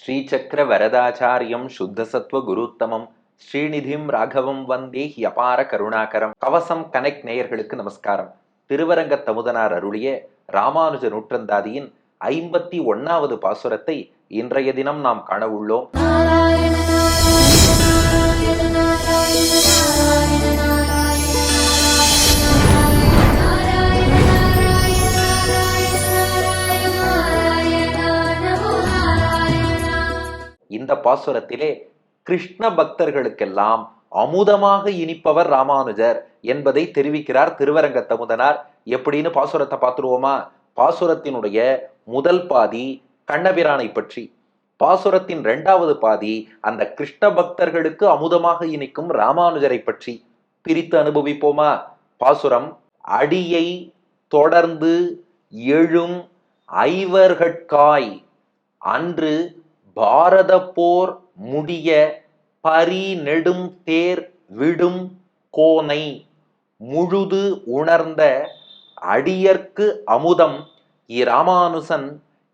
ஸ்ரீசக்கர வரதாச்சாரியம் சுத்தசத்வ குருத்தமம் ஸ்ரீநிதிம் ராகவம் வந்தே அபார கருணாகரம். கவசம் கனெக்ட் நேயர்களுக்கு நமஸ்காரம். திருவரங்க தமுதனார் அருளிய ராமானுஜ நூற்றந்தாதியின் ஐம்பத்தி ஒன்னாவது பாசுரத்தை இன்றைய தினம் நாம் காண உள்ளோம். இந்த பாசுரத்திலே கிருஷ்ண பக்தர்களுக்கெல்லாம் அமுதமாக இனிப்பவர் ராமானுஜர் என்பதை தெரிவிக்கிறார் திருவரங்க தமுதனார் எப்படின்னு பாசுரத்தை பார்த்துருவோமா? பாசுரத்தினுடைய முதல் பாதி கண்ணபிரானை பற்றி. பாசுரத்தின் இரண்டாவது பாதி அந்த கிருஷ்ண பக்தர்களுக்கு அமுதமாக இனிக்கும் ராமானுஜரை பற்றி. பிரித்து அனுபவிப்போமா? பாசுரம் அடியை தொடர்ந்து எழும் ஐவர்கட்காய் அன்று பாரத போர் முடிய பரி நெடும் தேர் விடும் கோனை முழுது உணர்ந்த அடியர்க்கு அமுதம் இராமானுசன்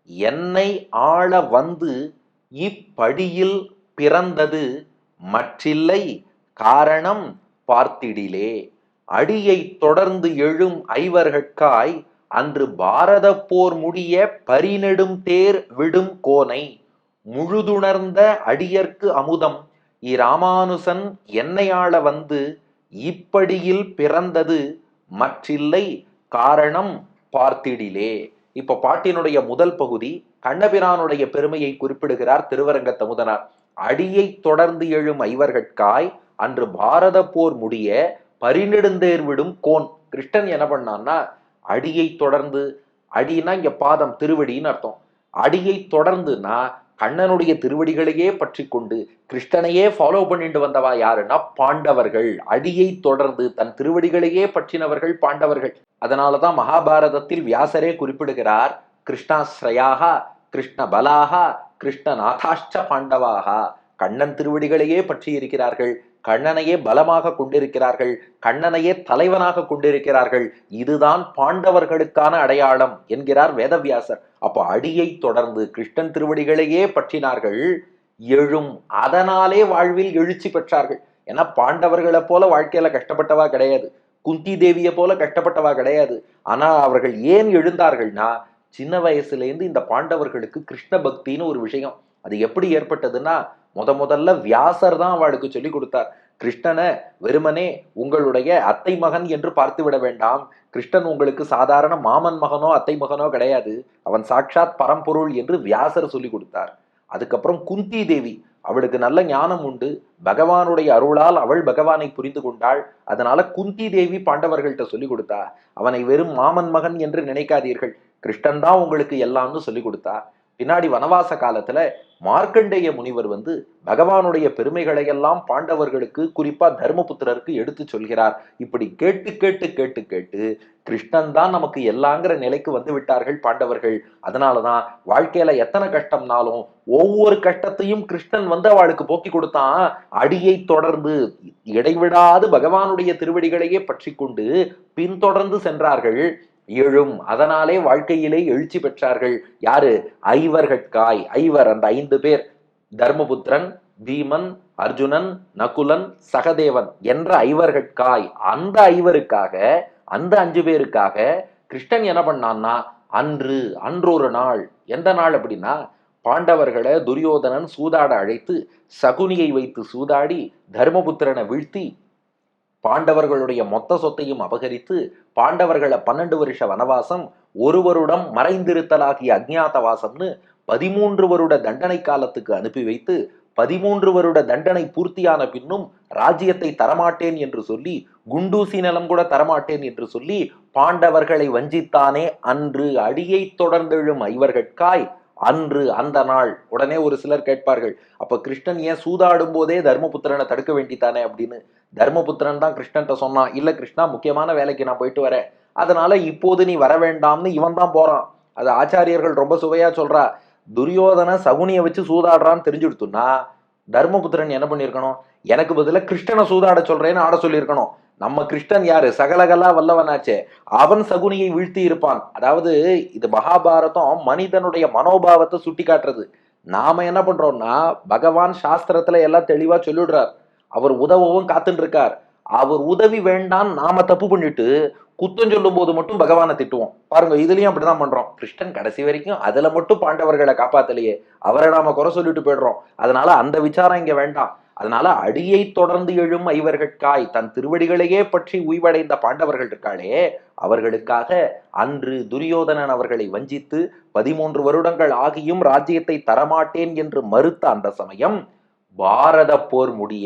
என்னை ஆள வந்து இப்படியில் பிறந்தது மற்றில்லை காரணம் பார்த்திடிலே. அடியை தொடர்ந்து எழும் ஐவர்கட்காய் அன்று பாரத போர் முடிய பரிநெடும் தேர் விடும் கோனை. முழுதுணர்ந்த அடியர்க்கு அமுதம். இராமானுசன் என்னையாள வந்து இப்படியில் பிறந்தது மற்றில்லை காரணம் பார்த்திடிலே. இப்ப பாட்டினுடைய முதல் பகுதி கண்ணபிரானுடைய பெருமையை குறிப்பிடுகிறார் திருவரங்க தமுதனார் அடியை தொடர்ந்து எழும் ஐவர்கட்காய் அன்று பாரத போர் முடிய பரிநெடுந்தேர் விடும் கோன். கிருஷ்ணன் என்ன பண்ணான்னா அடியை தொடர்ந்து அடினா இங்க பாதம் திருவடின்னு அர்த்தம். அடியை தொடர்ந்துனா கண்ணனுடைய திருவடிகளையே பற்றி கொண்டு கிருஷ்ணனையே ஃபாலோ பண்ணிட்டு வந்தவா யாருன்னா பாண்டவர்கள். அடியை தொடர்ந்து தன் திருவடிகளையே பற்றினவர்கள் பாண்டவர்கள். அதனாலதான் மகாபாரதத்தில் வியாசரே குறிப்பிடுகிறார் கிருஷ்ணாஸ்ரயாக கிருஷ்ண பலாக கிருஷ்ணநாதாஷ்ட பாண்டவாக கண்ணன் திருவடிகளையே பற்றி இருக்கிறார்கள் கண்ணனையே பலமாக கொண்டிருக்கிறார்கள் கண்ணனையே தலைவனாக கொண்டிருக்கிறார்கள் இதுதான் பாண்டவர்களுக்கான அடையாளம் என்கிறார் வேதவியாசர். அப்போ அடியை தொடர்ந்து கிருஷ்ணன் திருவடிகளையே பற்றினார்கள் எழும் அதனாலே வாழ்வில் எழுச்சி பெற்றார்கள். ஏன்னா பாண்டவர்களை போல வாழ்க்கையில கஷ்டப்பட்டவா கிடையாது. குந்தி தேவியை போல கஷ்டப்பட்டவா கிடையாது. ஆனா அவர்கள் ஏன் எழுந்தார்கள்னா சின்ன வயசுலேருந்து இந்த பாண்டவர்களுக்கு கிருஷ்ண பக்தின்னு ஒரு விஷயம். அது எப்படி ஏற்பட்டதுன்னா முத முதல்ல வியாசர் தான் அவளுக்கு சொல்லி கொடுத்தார். கிருஷ்ணனை வெறுமனே உங்களுடைய அத்தை மகன் என்று பார்த்துவிட வேண்டாம். கிருஷ்ணன் உங்களுக்கு சாதாரண மாமன் மகனோ அத்தை மகனோ கிடையாது. அவன் சாட்சாத் பரம்பொருள் என்று வியாசர் சொல்லி கொடுத்தார். அதுக்கப்புறம் குந்தி தேவி அவளுக்கு நல்ல ஞானம் உண்டு. பகவானுடைய அருளால் அவள் பகவானை புரிந்து கொண்டாள். அதனால குந்தி தேவி பாண்டவர்கள்ட்ட சொல்லி கொடுத்தா அவனை வெறும் மாமன் மகன் என்று நினைக்காதீர்கள். கிருஷ்ணன் தான் உங்களுக்கு எல்லாம்னு சொல்லி கொடுத்தா. பின்னாடி வனவாச காலத்துல மார்க்கண்டேய முனிவர் வந்து பகவானுடைய பெருமைகளை எல்லாம் பாண்டவர்களுக்கு குறிப்பா தர்மபுத்திரருக்கு எடுத்து சொல்கிறார். இப்படி கேட்டு கேட்டு கேட்டு கேட்டு கிருஷ்ணன் தான் நமக்கு எல்லாங்கிற நிலைக்கு வந்து விட்டார்கள் பாண்டவர்கள். அதனாலதான் வாழ்க்கையில எத்தனை கஷ்டம்னாலும் ஒவ்வொரு கஷ்டத்தையும் கிருஷ்ணன் வந்து அவளுக்கு போக்கி கொடுத்தான். அடியை தொடர்ந்து இடைவிடாது பகவானுடைய திருவடிகளையே பற்றி கொண்டு பின்தொடர்ந்து சென்றார்கள். எழும். அதனாலே வாழ்க்கையிலே எழுச்சி பெற்றார்கள். யாரு? ஐவர்கட்காய். ஐவர் அந்த ஐந்து பேர். தர்மபுத்திரன் பீமன் அர்ஜுனன் நகுலன் சகதேவன் என்ற ஐவர்கட்காய். அந்த ஐவருக்காக அந்த அஞ்சு பேருக்காக கிருஷ்ணன் என்ன பண்ணான்னா அன்று அன்றொரு நாள். எந்த நாள் அப்படின்னா பாண்டவர்களை துரியோதனன் சூதாட அழைத்து சகுனியை வைத்து சூதாடி தர்மபுத்திரனை வீழ்த்தி பாண்டவர்களுடைய மொத்த சொத்தையும் அபகரித்து பாண்டவர்களை பன்னெண்டு வருஷ வனவாசம் ஒரு வருடம் மறைந்திருத்தலாகிய அஜ்ஞாதவாசம்னு பதிமூன்று வருட தண்டனை காலத்துக்கு அனுப்பி வைத்து பதிமூன்று வருட தண்டனை பூர்த்தியான பின்னும் ராஜ்யத்தை தரமாட்டேன் என்று சொல்லி குண்டூசி நிலம் கூட தரமாட்டேன் என்று சொல்லி பாண்டவர்களை வஞ்சித்தானே அன்று அடியை தொடர்ந்தெழும் ஐவர்கட்காய் அன்று அந்த நாள். உடனே ஒரு சிலர் கேட்பார்கள் அப்ப கிருஷ்ணன் ஏன் சூதாடும் போதே தர்மபுத்திரனை தடுக்க வேண்டித்தானே? அப்படின்னு. தர்மபுத்திரன் தான் கிருஷ்ணன்ட்ட சொன்னான் இல்ல கிருஷ்ணா முக்கியமான வேலைக்கு நான் போயிட்டு வரேன். அதனால இப்போது நீ வர வேண்டாம்னு இவன் தான் போறான். அது ஆச்சாரியர்கள் ரொம்ப சுவையா சொல்றா துரியோதன சகுனியை வச்சு சூதாடுறான்னு தெரிஞ்சுடுத்துன்னா தர்மபுத்திரன் என்ன பண்ணியிருக்கணும்? எனக்கு பதிலாக கிருஷ்ணனை சூதாட சொல்றேன்னு ஆட சொல்லியிருக்கணும். நம்ம கிருஷ்ணன் யாரு? சகலகலா வல்லவனாச்சே. அவன் சகுனியை வீழ்த்தி இருப்பான். அதாவது இது மகாபாரதம் மனிதனுடைய மனோபாவத்தை சுட்டி காட்டுறது நாம என்ன பண்றோம்னா பகவான் சாஸ்திரத்துல எல்லாம் தெளிவா சொல்லிடுறார். அவர் உதவவும் காத்துட்டு இருக்கார் அவர் உதவி வேண்டாம் நாம தப்பு பண்ணிட்டு குத்தம் சொல்லும் போது மட்டும் பகவானை திட்டுவோம். பாருங்க இதுலயும் அப்படிதான் பண்றோம். கிருஷ்ணன் கடைசி வரைக்கும் அதுல மட்டும் பாண்டவர்களை காப்பாத்தலையே. அவரை நாம குறை சொல்லிட்டு போயிடுறோம். அதனால அந்த விசாரம் இங்க வேண்டாம். அதனால அடியை தொடர்ந்து எழும் ஐவர்கட்காய் தன் திருவடிகளையே பற்றி உய்வடைந்த பாண்டவர்கள் இருக்காளே அவர்களுக்காக அன்று துரியோதனன் அவர்களை வஞ்சித்து பதிமூன்று வருடங்கள் ஆகியும் ராஜ்யத்தை தரமாட்டேன் என்று மறுத்த அந்த சமயம் பாரத போர் முடிய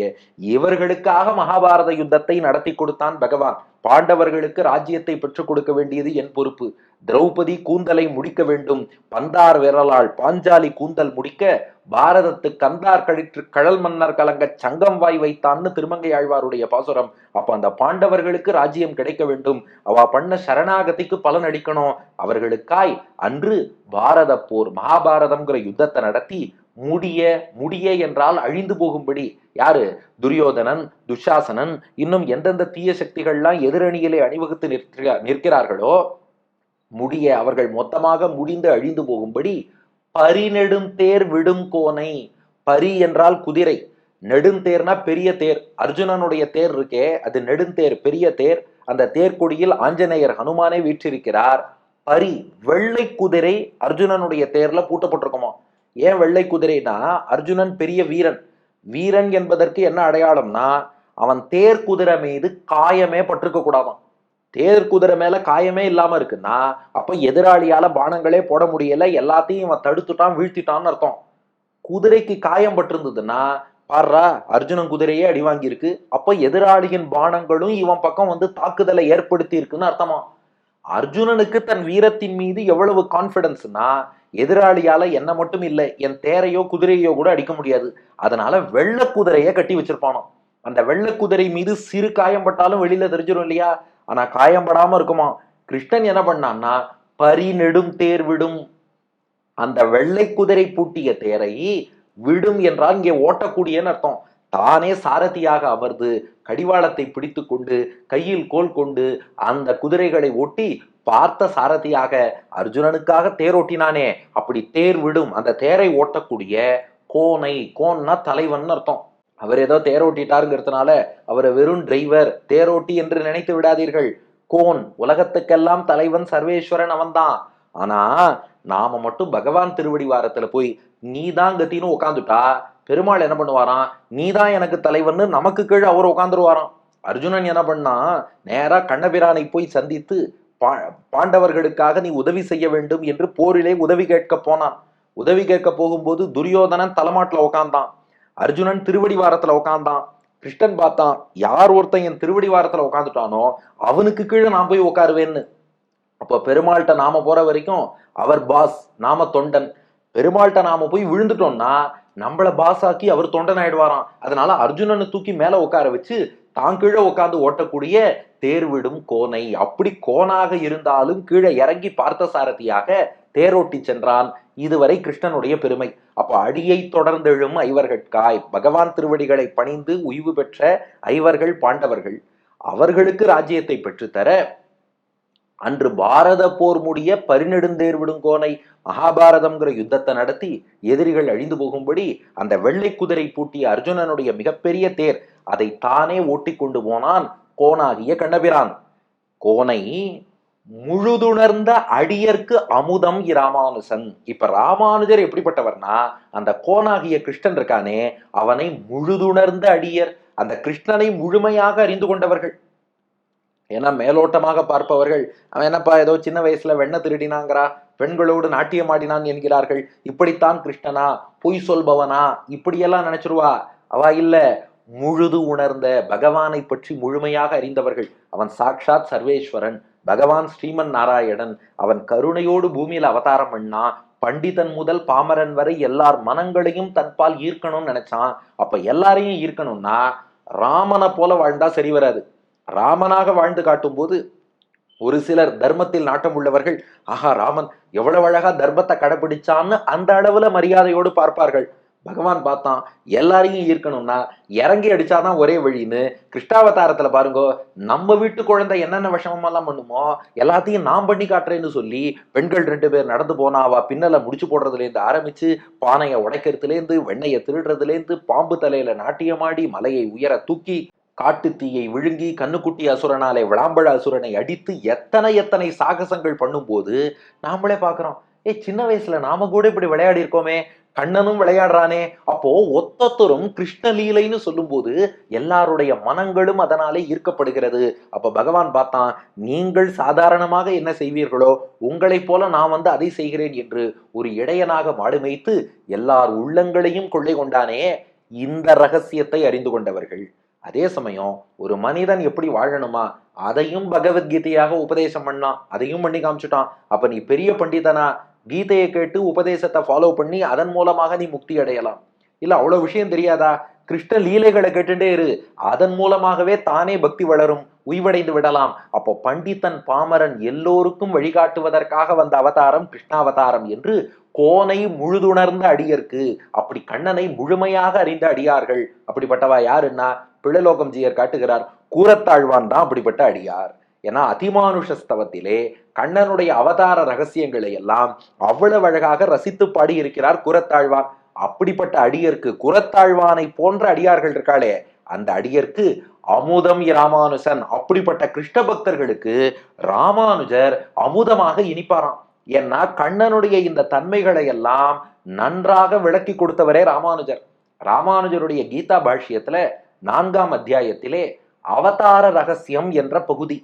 இவர்களுக்காக மகாபாரத யுத்தத்தை நடத்தி கொடுத்தான் பகவான். பாண்டவர்களுக்கு ராஜ்யத்தை பெற்றுக் கொடுக்க வேண்டியது என் பொறுப்பு. திரௌபதி கூந்தலை முடிக்க வேண்டும். பந்தார் விரலால் பாஞ்சாலி கூந்தல் முடிக்க பாரதத்து கந்தார் கழிற்று கழல் மன்னர் கலங்க சங்கம் வாய் வைத்தான்னு திருமங்கை ஆழ்வாருடைய பாசுரம். அப்ப அந்த பாண்டவர்களுக்கு ராஜ்யம் கிடைக்க வேண்டும். அவ பண்ண சரணாகதிக்கு பலன் அளிக்கணும். அவர்களுக்காய் அன்று பாரத போர் மகாபாரதம்ங்கிற யுத்தத்தை நடத்தி முடிய முடிய என்றால் அழிந்து போகும்படி. யாரு? துரியோதனன் துஷாசனன் இன்னும் எந்தெந்த தீய சக்திகள்லாம் எதிரணியிலே அணிவகுத்து நிற்கிற நிற்கிறார்களோ முடிய அவர்கள் மொத்தமாக முடிந்து அழிந்து போகும்படி பரிநெடும் தேர் விடும் கோனை. பரி என்றால் குதிரை. நெடுந்தேர்னா பெரிய தேர். அர்ஜுனனுடைய தேர் இருக்கே அது நெடுந்தேர் பெரிய தேர். அந்த தேர்கொடியில் ஆஞ்சநேயர் ஹனுமானே வீற்றிருக்கிறார். பரி வெள்ளை குதிரை அர்ஜுனனுடைய தேர்ல பூட்டப்பட்டிருக்குமா? ஏன் வெள்ளை குதிரைனா அர்ஜுனன் பெரிய வீரன். வீரன் என்பதற்கு என்ன அடையாளம்னா அவன் தேர் குதிரை மீது காயமே பட்டிருக்க கூடாதான். தேர் குதிரை மேல காயமே இல்லாம இருக்குன்னா அப்ப எதிராளியால பானங்களே போட முடியல எல்லாத்தையும் இவன் தடுத்துட்டான் வீழ்த்திட்டான்னு அர்த்தம். குதிரைக்கு காயம் பட்டிருந்ததுன்னா பாடுறா அர்ஜுனன் குதிரையே அடி வாங்கியிருக்கு அப்ப எதிராளியின் பானங்களும் இவன் பக்கம் வந்து தாக்குதலை ஏற்படுத்தி இருக்குன்னு அர்த்தமா? அர்ஜுனனுக்கு தன் வீரத்தின் மீது எவ்வளவு கான்ஃபிடன்ஸ்னா எதிராளியால என்ன மட்டும் இல்லை என் தேரையோ குதிரையோ கூட அடிக்க முடியாது. அதனால வெள்ள குதிரையை கட்டி வச்சிருப்பானோ. அந்த வெள்ள குதிரை மீது சிறு காயம் பட்டாலும் வெளியில தெரிஞ்சிடும் இல்லையா? ஆனா காயம்படாம இருக்குமா? கிருஷ்ணன் என்ன பண்ணான்னா பரி நெடும் தேர் விடும். அந்த வெள்ளை குதிரை பூட்டிய தேரை விடும் என்றால் இங்கே ஓட்டக்கூடியன்னு அர்த்தம். தானே சாரதியாக அமர்ந்து கடிவாளத்தை பிடித்து கொண்டு கையில் கோல் கொண்டு அந்த குதிரைகளை ஓட்டி பார்த்த சாரதியாக அர்ஜுனனுக்காக தேரோட்டினானே அப்படி தேர் விடும். அந்த தேரை ஓட்டக்கூடிய கோனை கோன்னா தலைவன் அர்த்தம். அவர் ஏதோ தேரோட்டிட்டாருங்கிறதுனால அவரை வெறும் டிரைவர் தேரோட்டி என்று நினைத்து விடாதீர்கள். கோன் உலகத்துக்கெல்லாம் தலைவன் சர்வேஸ்வரன் அவன்தான். ஆனா நாம மட்டும் பகவான் திருவடி வாரத்துல போய் நீதான் கத்தின்னு உட்காந்துட்டா பெருமாள் என்ன பண்ணுவாராம்? நீதான் எனக்கு தலைவர்னு நமக்கு கீழே அவர் உட்காந்துருவாராம் அர்ஜுனன் என்ன பண்ணா நேரா கண்ணபிரானை போய் சந்தித்து பா பாண்டவர்களுக்காக நீ உதவி செய்ய வேண்டும் என்று போரிலே உதவி கேட்க போனான். உதவி கேட்க போகும்போது துரியோதனன் தலைமாட்டில் உட்காந்தான் அர்ஜுனன் திருவடி வாரத்துல உட்கார்ந்தான். கிருஷ்ணன் பார்த்தான் யார் ஒருத்தன் என் திருவடி வாரத்துல உட்காந்துட்டானோ அவனுக்கு கீழே நான் போய் உட்காருவேன்னு. அப்போ பெருமாள்கிட்ட நாம போற வரைக்கும் அவர் பாஸ் நாம தொண்டன். பெருமாள்கிட்ட நாம போய் விழுந்துட்டோம்னா நம்மள பாஸ் ஆக்கி அவர் தொண்டன் ஆயிடுவாராம் அதனால அர்ஜுனனை தூக்கி மேல உட்கார வச்சு தான் கீழே உட்காந்து ஓட்டக்கூடிய தேர்விடும் கோனை. அப்படி கோனாக இருந்தாலும் கீழே இறங்கி பார்த்த சாரதியாக தேரோட்டி சென்றான். இதுவரை கிருஷ்ணனுடைய பெருமை. அப்ப அடியை தொடர்ந்தெழும் ஐவர்கட்காய். பகவான் திருவடிகளை பணிந்து உய்வு பெற்ற ஐவர்கள் பாண்டவர்கள். அவர்களுக்கு ராஜ்யத்தை பெற்றுத்தர அன்று பாரத போர் முடிய பரிநெடுந்தேர் விடுங்கோனை மகாபாரதம்ங்கிற யுத்தத்தை நடத்தி எதிரிகள் அழிந்து போகும்படி அந்த வெள்ளை குதிரை பூட்டிய அர்ஜுனனுடைய மிகப்பெரிய தேர் அதை தானே ஓட்டி கொண்டு போனான் கோனாகிய கண்ணபிரான். கோனை முழுதுணர்ந்த அடியர்க்கு அமுதம் இராமானுசன் இப்ப ராமானுஜர் எப்படிப்பட்டவர்னா அந்த கோனாகிய கிருஷ்ணன் இருக்கானே அவனை முழுதுணர்ந்த அடியர் அந்த கிருஷ்ணனை முழுமையாக அறிந்து கொண்டவர்கள். ஏன்னா மேலோட்டமாக பார்ப்பவர்கள் அவன் என்னப்பா ஏதோ சின்ன வயசுல வெண்ண திருடினாங்கிறா பெண்களோடு நாட்டியம் ஆடினான் என்கிறார்கள். இப்படித்தான் கிருஷ்ணனா பொய் சொல்பவனா இப்படியெல்லாம் நினைச்சிருவா. அவ இல்ல முழுது உணர்ந்த பகவானை பற்றி முழுமையாக அறிந்தவர்கள். அவன் சாக்ஷாத் சர்வேஸ்வரன் பகவான் ஸ்ரீமன் நாராயணன் அவன் கருணையோடு பூமியில அவதாரம் பண்ணா பண்டிதன் முதல் பாமரன் வரை எல்லார் மனங்களையும் தன்பால் ஈர்க்கணும்னு நினைச்சான். அப்ப எல்லாரையும் ஈர்க்கணும்னா ராமனை போல வாழ்ந்தா சரி வராது. ராமனாக வாழ்ந்து காட்டும்போது ஒரு சிலர் தர்மத்தில் நாட்டம் உள்ளவர்கள் ஆஹா ராமன் எவ்வளவு அழகா தர்மத்தை கடைபிடிச்சான்னு அந்த அளவுல மரியாதையோடு பார்ப்பார்கள். பகவான் பார்த்தான் எல்லாரையும் ஈர்க்கணும்னா இறங்கி அடிச்சாதான் ஒரே வழின்னு கிருஷ்ணாவதாரத்துல பாருங்க நம்ம வீட்டு குழந்தை என்னென்ன விஷமமெல்லாம் பண்ணுமோ எல்லாத்தையும் நான் பண்ணி காட்டுறேன்னு சொல்லி பெண்கள் ரெண்டு பேர் நடந்து போனா அவ பின்னல முடிச்சு போடுறதுலேருந்து ஆரம்பிச்சு பானையை உடைக்கிறதுலேருந்து வெண்ணையை திருடுறதுலேருந்து பாம்பு தலையில நாட்டியமாடி மலையை உயர தூக்கி காட்டு தீயை விழுங்கி கண்ணுக்குட்டி அசுரனாலே விளாம்பழ அசுரனை அடித்து எத்தனை எத்தனை சாகசங்கள் பண்ணும்போது நாமளே பார்க்குறோம் ஏ சின்ன வயசுல நாம கூட இப்படி விளையாடி இருக்கோமே கண்ணனும் விளையாடுறானே. அப்போ ஒத்தொத்தரும் கிருஷ்ணலீலைன்னு சொல்லும்போது எல்லாருடைய மனங்களும் அதனாலே ஈர்க்கப்படுகிறது. அப்ப பகவான் பார்த்தான் நீங்கள் சாதாரணமாக என்ன செய்வீர்களோ உங்களைப் போல நான் வந்து அதை செய்கிறேன் என்று ஒரு இடையனாக மாடுமைத்து எல்லார் உள்ளங்களையும் கொள்ளை கொண்டானே இந்த ரகசியத்தை அறிந்து கொண்டவர்கள். அதே சமயம் ஒரு மனிதன் எப்படி வாழணுமா? அதையும் பகவத்கீதையாக உபதேசம் பண்ணான். அதையும் பண்ணி காமிச்சுட்டான். அப்ப நீ பெரிய பண்டிதனா? கீதையை கேட்டு உபதேசத்தை ஃபாலோ பண்ணி அதன் மூலமாக நீ முக்தி அடையலாம். இல்ல அவ்வளவு விஷயம் தெரியாதா? கிருஷ்ண லீலைகளை கேட்டுட்டே இரு. அதன் மூலமாகவே தானே பக்தி வளரும். உய்வடைந்து விடலாம். அப்போ பண்டிதன் பாமரன் எல்லோருக்கும் வழிகாட்டுவதற்காக வந்த அவதாரம் கிருஷ்ணாவதாரம் என்று கோனை முழுதுணர்ந்த அடியர்க்கு அப்படி கண்ணனை முழுமையாக அறிந்த அடியார்கள். அப்படிப்பட்டவா யாருன்னா பிழலோகம் ஜீயர் காட்டுகிறார். கூரத்தாழ்வான் தான் அப்படிப்பட்ட அடியார். ஏன்னா அதிமானுஷஸ்தவத்திலே கண்ணனுடைய அவதார ரகசியங்களை எல்லாம் அவ்வளவு அழகாக ரசித்து பாடி இருக்கிறார் கூரத்தாழ்வான். அப்படிப்பட்ட அடியர்க்கு குரத்தாழ்வானை போன்ற அடியார்கள் இருக்காளே அந்த அடியர்க்கு அமுதம் ராமானுஜன் அப்படிப்பட்ட கிருஷ்ண பக்தர்களுக்கு ராமானுஜர் அமுதமாக இனிப்பாராம். ஏன்னா கண்ணனுடைய இந்த தன்மைகளை எல்லாம் நன்றாக விளக்கி கொடுத்தவரே ராமானுஜர். ராமானுஜருடைய கீதா பாஷ்யத்துல நான்காம் அத்தியாயத்திலே அவதார ரகசியம் என்ற பகுதி.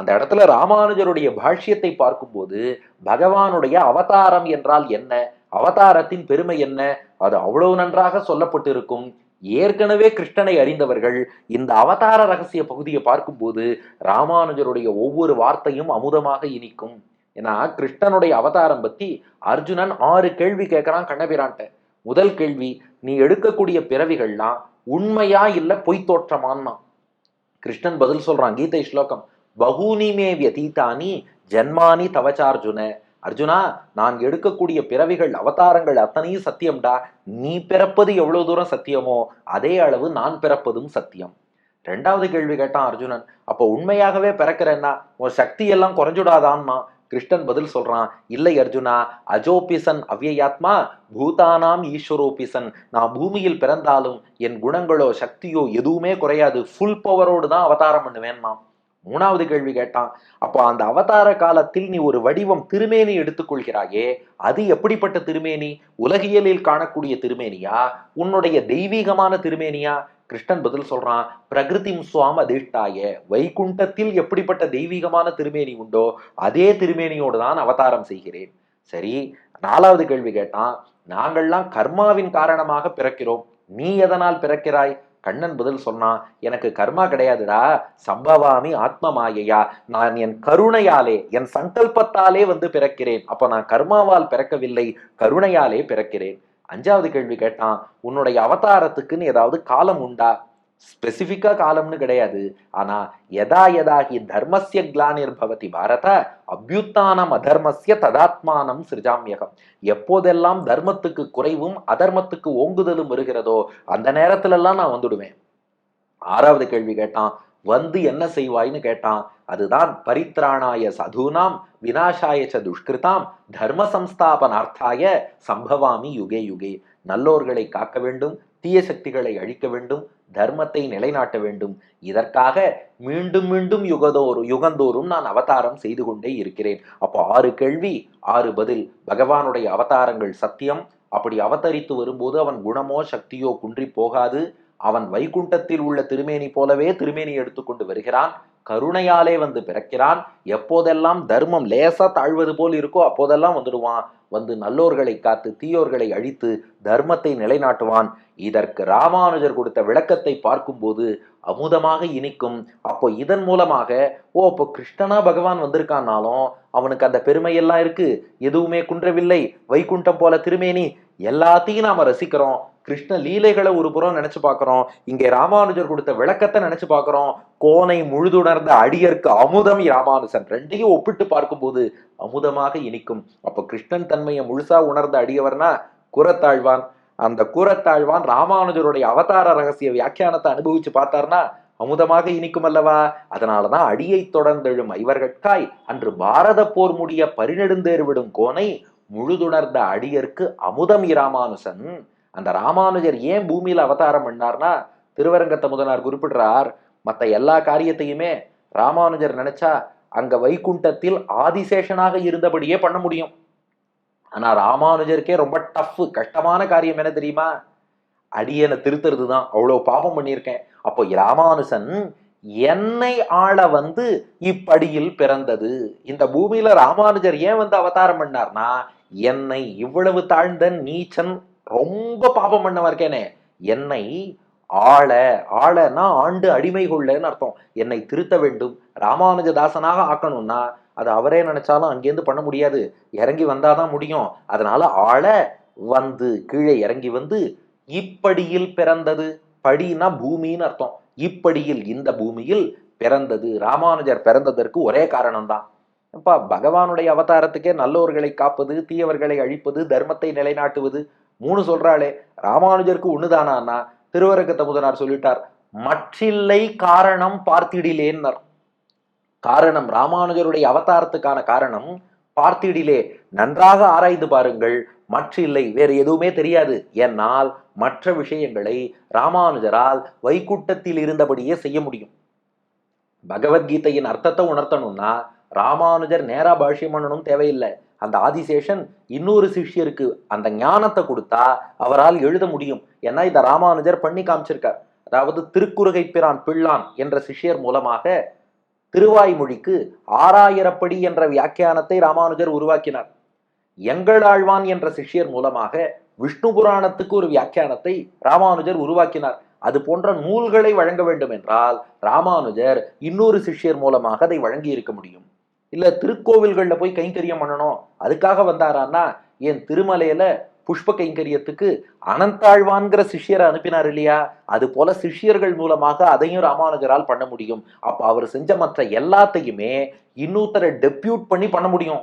அந்த இடத்துல ராமானுஜருடைய பாஷ்யத்தை பார்க்கும்போது பகவானுடைய அவதாரம் என்றால் என்ன? அவதாரத்தின் பெருமை என்ன? அது அவ்வளவு நன்றாக சொல்லப்பட்டிருக்கும். ஏற்கனவே கிருஷ்ணனை அறிந்தவர்கள் இந்த அவதார ரகசிய பகுதியை பார்க்கும்போது ராமானுஜருடைய ஒவ்வொரு வார்த்தையும் அமுதமாக இனிக்கும். ஏன்னா கிருஷ்ணனுடைய அவதாரம் பத்தி அர்ஜுனன் ஆறு கேள்வி கேட்கறான் கண்ணபிரான்ட்ட. முதல் கேள்வி நீ எடுக்கக்கூடிய பிறவிகள்லாம் உண்மையா இல்ல பொய் தோற்றமான்னா? கிருஷ்ணன் பதில் சொல்றான் கீதை ஸ்லோகம். பகூனிமே வியதீதானி ஜன்மானி தவச்சார்ஜுன. அர்ஜுனா நான் எடுக்கக்கூடிய பிறவிகள் அவதாரங்கள் அத்தனையும் சத்தியம்டா. நீ பிறப்பது எவ்வளவு தூரம் சத்தியமோ அதே அளவு நான் பிறப்பதும் சத்தியம். ரெண்டாவது கேள்வி கேட்டான் அர்ஜுனன். அப்போ உண்மையாகவே பிறக்கிறேன்னா உன் சக்தி எல்லாம் குறைஞ்சுடாதான்மா கிருஷ்ணன் பதில் சொல்றான் இல்லை அர்ஜுனா அஜோபிசன் அவ்யயாத்மா பூதானாம் ஈஸ்வரோபிசன். நான் பூமியில் பிறந்தாலும் என் குணங்களோ சக்தியோ எதுவுமே குறையாது. ஃபுல் பவரோடு தான் அவதாரம் பண்ணுவேன்னா மூணாவது கேள்வி கேட்டான். அப்போ அந்த அவதார காலத்தில் நீ ஒரு வடிவம் திருமேனி எடுத்துக்கொள்கிறாயே அது எப்படிப்பட்ட திருமேனி? உலகியலில் காணக்கூடிய திருமேனியா? உன்னுடைய தெய்வீகமான திருமேனியா? கிருஷ்ணன் பதில் சொல்றான் பிரகிருதி சுவாம அதிஷ்டாய வைகுண்டத்தில் எப்படிப்பட்ட தெய்வீகமான திருமேனி உண்டோ அதே திருமேனியோடு தான் அவதாரம் செய்கிறேன். சரி நாலாவது கேள்வி கேட்டான் நாங்கள்லாம் கர்மாவின் காரணமாக பிறக்கிறோம். நீ எதனால் பிறக்கிறாய்? கண்ணன் பதில் சொன்னான் எனக்கு கர்மா கிடையாதுடா சம்பவாமி ஆத்ம மாயையா. நான் என் கருணையாலே என் சங்கல்பத்தாலே வந்து பிறக்கிறேன். அப்போ நான் கர்மாவால் பிறக்கவில்லை கருணையாலே பிறக்கிறேன். அஞ்சாவது கேள்வி கேட்டான் உன்னுடைய அவதாரத்துக்குன்னு ஏதாவது காலம் உண்டா? ஸ்பெசிஃபிக்காக காலம்னு கிடையாது. ஆனா எதா எதாகி ஹி கிளானிர் பவதி பாரத அபியுத்தானம் அதர்மசிய ததாத்மானம் சிருஜாமியகம். எப்போதெல்லாம் தர்மத்துக்கு குறைவும் அதர்மத்துக்கு ஓங்குதலும் வருகிறதோ அந்த நேரத்திலெல்லாம் நான் வந்துடுவேன். ஆறாவது கேள்வி கேட்டான். வந்து என்ன செய்வாய்ன்னு கேட்டான். அதுதான் பரித்ராணாய சதுனாம் வினாசாய ச துஷ்கிருதாம் தர்ம சம்ஸ்தாபனார்த்தாய சம்பவாமி யுகே யுகே. நல்லோர்களை காக்க வேண்டும் தீய சக்திகளை அழிக்க வேண்டும் தர்மத்தை நிலைநாட்ட வேண்டும். இதற்காக மீண்டும் மீண்டும் யுகதோறும் யுகந்தோறும் நான் அவதாரம் செய்து கொண்டே இருக்கிறேன். அப்போ ஆறு கேள்வி ஆறு பதில். பகவானுடைய அவதாரங்கள் சத்தியம். அப்படி அவதரித்து வரும்போது அவன் குணமோ சக்தியோ குன்றி போகாது. அவன் வைகுண்டத்தில் உள்ள திருமேனி போலவே திருமேனி எடுத்துக்கொண்டு வருகிறான். கருணையாலே வந்து பிறக்கிறான். எப்போதெல்லாம் தர்மம் லேசா தாழ்வது போல் இருக்கோ அப்போதெல்லாம் வந்துடுவான். வந்து நல்லோர்களை காத்து தீயோர்களை அழித்து தர்மத்தை நிலைநாட்டுவான். இதற்கு ராமானுஜர் கொடுத்த விளக்கத்தை பார்க்கும்போது அமுதமாக இனிக்கும். அப்போ இதன் மூலமாக ஓ அப்போ கிருஷ்ணனா பகவான் வந்திருக்கான்னாலும் அவனுக்கு அந்த பெருமையெல்லாம் இருக்கு. எதுவுமே குன்றவில்லை. வைகுண்டம் போல திருமேனி. எல்லாத்தையும் நாம ரசிக்கிறோம். கிருஷ்ண லீலைகளை ஒரு புறம் நினைச்சு பார்க்கிறோம். இங்கே ராமானுஜர் கொடுத்த விளக்கத்தை நினைச்சு பார்க்குறோம். கோனை முழுதுணர்ந்த அடியர்க்கு அமுதம் ராமானுஜன். ரெண்டையும் ஒப்பிட்டு பார்க்கும்போது அமுதமாக இனிக்கும். அப்போ கிருஷ்ணன் தன்மையை முழுசா உணர்ந்த அடியவர்னா குரத்தாழ்வான். அந்த கூரத்தாழ்வான் ராமானுஜருடைய அவதார ரகசிய வியாக்கியானத்தை அனுபவிச்சு பார்த்தார்னா அமுதமாக இனிக்கும் அல்லவா? அதனாலதான் அடியை தொடர்ந்தெழும் ஐவர்கட்காய் அன்று பாரத போர் முடிய பரிநெடுந்தேர் விடும் கோனை முழுதுணர்ந்த அடியர்க்கு அமுதம் இராமானுசன் அந்த ராமானுஜர் ஏன் பூமியில் அவதாரம் பண்ணார்னா திருவரங்கத்த முதலார் குறிப்பிடுறார் மற்ற எல்லா காரியத்தையுமே ராமானுஜர் நினைச்சா அங்க வைகுண்டத்தில் ஆதிசேஷனாக இருந்தபடியே பண்ண முடியும். ஆனா ராமானுஜருக்கே ரொம்ப டஃப் கஷ்டமான காரியம் என்ன தெரியுமா? அடியனை திருத்துறது தான் அவ்வளோ பாபம் பண்ணியிருக்கேன். அப்போ ராமானுசன் என்னை ஆள வந்து இப்படியில் பிறந்தது. இந்த பூமியில ராமானுஜர் ஏன் வந்து அவதாரம் பண்ணார்னா என்னை இவ்வளவு தாழ்ந்த நீச்சன் ரொம்ப பாபம் பண்ணவா இருக்கேனே? என்னை ஆள ஆளனா ஆண்டு அடிமை கொள்ளன்னு அர்த்தம். என்னை திருத்த வேண்டும் ராமானுஜதாசனாக ஆக்கணும்னா அது அவரே நினைச்சாலும் அங்கேருந்து பண்ண முடியாது. இறங்கி வந்தாதான் முடியும். அதனால ஆள வந்து கீழே இறங்கி வந்து இப்படியில் பிறந்தது. படினா பூமின்னு அர்த்தம். இப்படியில் இந்த பூமியில் பிறந்தது. ராமானுஜர் பிறந்ததற்கு ஒரே காரணம்தான். அப்பா பகவானுடைய அவதாரத்துக்கே நல்லோர்களை காப்பது தீயவர்களை அழிப்பது தர்மத்தை நிலைநாட்டுவது மூணு சொல்றாளே ராமானுஜருக்கு ஒண்ணுதானா திருவரங்க முதனார் சொல்லிட்டார் மற்றில்லை காரணம் பார்த்திடிலேன்னர். காரணம் ராமானுஜருடைய அவதாரத்துக்கான காரணம் பார்த்திடிலே நன்றாக ஆராய்ந்து பாருங்கள் மற்றில்லை வேறு எதுவுமே தெரியாது. என்னால் மற்ற விஷயங்களை ராமானுஜரால் வைக்கூட்டத்தில் இருந்தபடியே செய்ய முடியும். பகவத்கீதையின் அர்த்தத்தை உணர்த்தணும்னா ராமானுஜர் நேரா பாஷ்யம் பண்ணணும் தேவையில்லை. அந்த ஆதிசேஷன் இன்னொரு சிஷ்யருக்கு அந்த ஞானத்தை கொடுத்தா அவரால் எழுத முடியும். ஏன்னா இதை ராமானுஜர் பண்ணி காமிச்சிருக்கார். அதாவது திருக்குறுகை பிரான் பிள்ளான் என்ற சிஷ்யர் மூலமாக திருவாய்மொழிக்கு ஆறாயிரப்படி என்ற வியாக்கியானத்தை ராமானுஜர் உருவாக்கினார். எங்களாழ்வான் என்ற சிஷ்யர் மூலமாக விஷ்ணு புராணத்துக்கு ஒரு வியாக்கியானத்தை ராமானுஜர் உருவாக்கினார். அது போன்ற நூல்களை வழங்க வேண்டும் என்றால் ராமானுஜர் இன்னொரு சிஷ்யர் மூலமாக அதை வழங்கி இருக்க முடியும். இல்லை திருக்கோவில்களில் போய் கைங்கரியம் பண்ணணும். அதுக்காக வந்தாரான்னா என் திருமலையில் புஷ்ப கைங்கரியத்துக்கு அனந்தாழ்வான்கிற சிஷ்யரை அனுப்பினார் இல்லையா? அது போல சிஷ்யர்கள் மூலமாக அதையும் ராமானுஜரால் பண்ண முடியும். அப்போ அவர் செஞ்ச மற்ற எல்லாத்தையுமே இன்னொருத்தரை டெப்யூட் பண்ணி பண்ண முடியும்.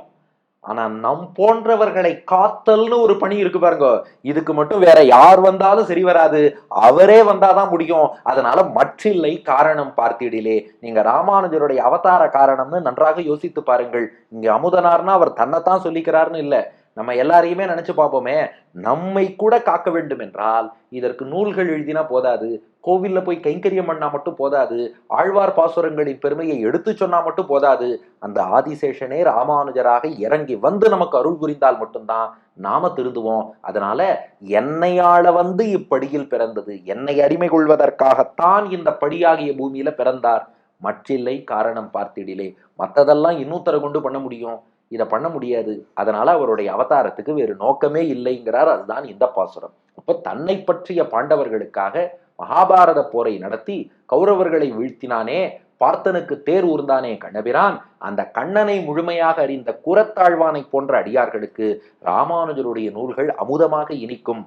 ஆனா நம் போன்றவர்களை காத்தல்னு ஒரு பணி இருக்கு பாருங்க. இதுக்கு மட்டும் வேற யார் வந்தாலும் சரி வராது. அவரே வந்தாதான் முடியும். அதனால மற்றில்லை காரணம் பார்த்திடிலே. நீங்க ராமானுஜருடைய அவதார காரணம்னு நன்றாக யோசித்து பாருங்கள். இங்க அமுதனார்னா அவர் தன்னைத்தான் சொல்லிக்கிறாருன்னு இல்ல. நம்ம எல்லாரையுமே நினைச்சு பார்ப்போமே நம்மை கூட காக்க வேண்டும் என்றால் இதற்கு நூல்கள் எழுதினா போதாது கோவில்ல போய் கைங்கரியம் பண்ணா மட்டும் போதாது ஆழ்வார் பாசுரங்களின் பெருமையை எடுத்து சொன்னா மட்டும் போதாது அந்த ஆதிசேஷனே ராமானுஜராக இறங்கி வந்து நமக்கு அருள் புரிந்தால் மட்டும்தான் நாம திருந்துவோம். அதனால என்னையாள வந்து இப்படியில் பிறந்தது என்னை அடிமை கொள்வதற்காகத்தான் இந்த படியாகிய பூமியில பிறந்தார். மற்றில்லை காரணம் பார்த்திடிலே. இன்னும் தர கொண்டு பண்ண முடியும். இதை பண்ண முடியாது. அதனால அவருடைய அவதாரத்துக்கு வேறு நோக்கமே இல்லைங்கிறார். அதுதான் இந்த பாசுரம். அப்ப தன்னை பற்றிய பாண்டவர்களுக்காக மகாபாரத போரை நடத்தி கௌரவர்களை வீழ்த்தினானே பார்த்தனுக்கு தேர் ஊர்ந்தானே கண்ணபிரான். அந்த கண்ணனை முழுமையாக அறிந்த குரத்தாழ்வானை போன்ற அடியார்களுக்கு ராமானுஜருடைய நூல்கள் அமுதமாக இனிக்கும்.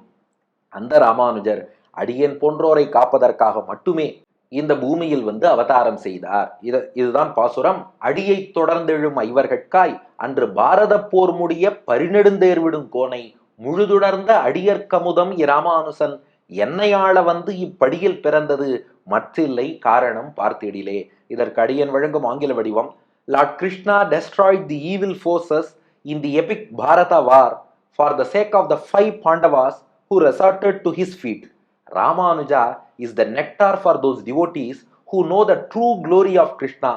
அந்த ராமானுஜர் அடியன் போன்றோரை காப்பதற்காக மட்டுமே இந்த பூமியில் வந்து அவதாரம் செய்தார். இது இதுதான் பாசுரம். அடியை தொடர்ந்தெழும் ஐவர்கட்காய் அன்று பாரத போர் முடிய பரிநெடுந்தேர்விடும் கோனை முழுதுணர்ந்த அடியற்கமுதம் இராமானுசன் என்னையாள வந்து இப்படியில் பிறந்தது மற்றில்லை காரணம் பார்த்திடிலே. இதற்கு அடியன் வழங்கும் ஆங்கில வடிவம் Lord Krishna destroyed the evil forces in the epic Bharata war for the sake of the five Pandavas who resorted to his feet Ramanuja is the nectar for those devotees who know the true glory of Krishna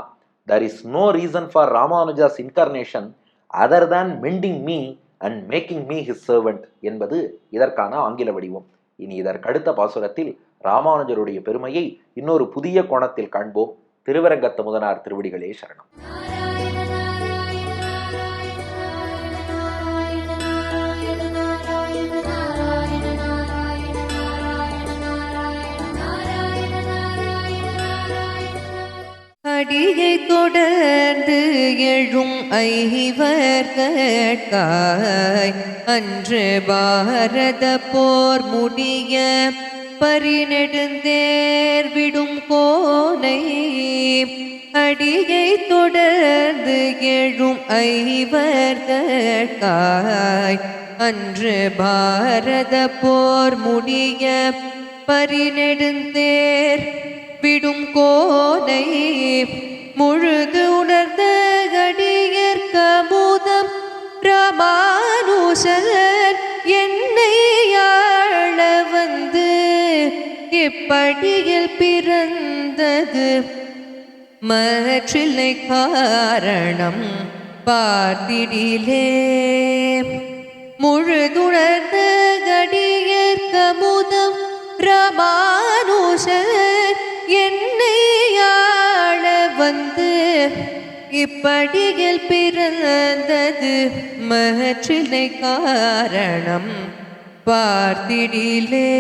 There is no reason for Ramanuja's incarnation other than mending me and making me his servant என்பது இதற்கான ஆங்கில வடிவம். இனி இதற்கடுத்த பாசுரத்தில் ராமானுஜருடைய பெருமையை இன்னொரு புதிய கோணத்தில் காண்போம். திருவரங்கத்த முதனார் திருவடிகளே சரணம். அடியை தொடர்ந்து எழும் ஐவர்கட்காய் அன்று பாரத போர் முடிய பரிநெடுந்தேர் விடும் கோனை. அடியை தொடர்ந்து எழும் ஐவர்கட்காய் அன்று பாரத போர் முடிய பரிநெடுந்தேர் விடும் கோனை முழுது உணர்ந்த கடியற்க மூதம் ராமானுஷன் என்னை ஆள வந்து இப்படியில் பிறந்தது. மற்றில்லை காரணம் பார்த்திடிலே. முழுதுணர்ந்த இப்படியில் பிறந்தது மற்றில்லை காரணம் பார்த்திடிலே.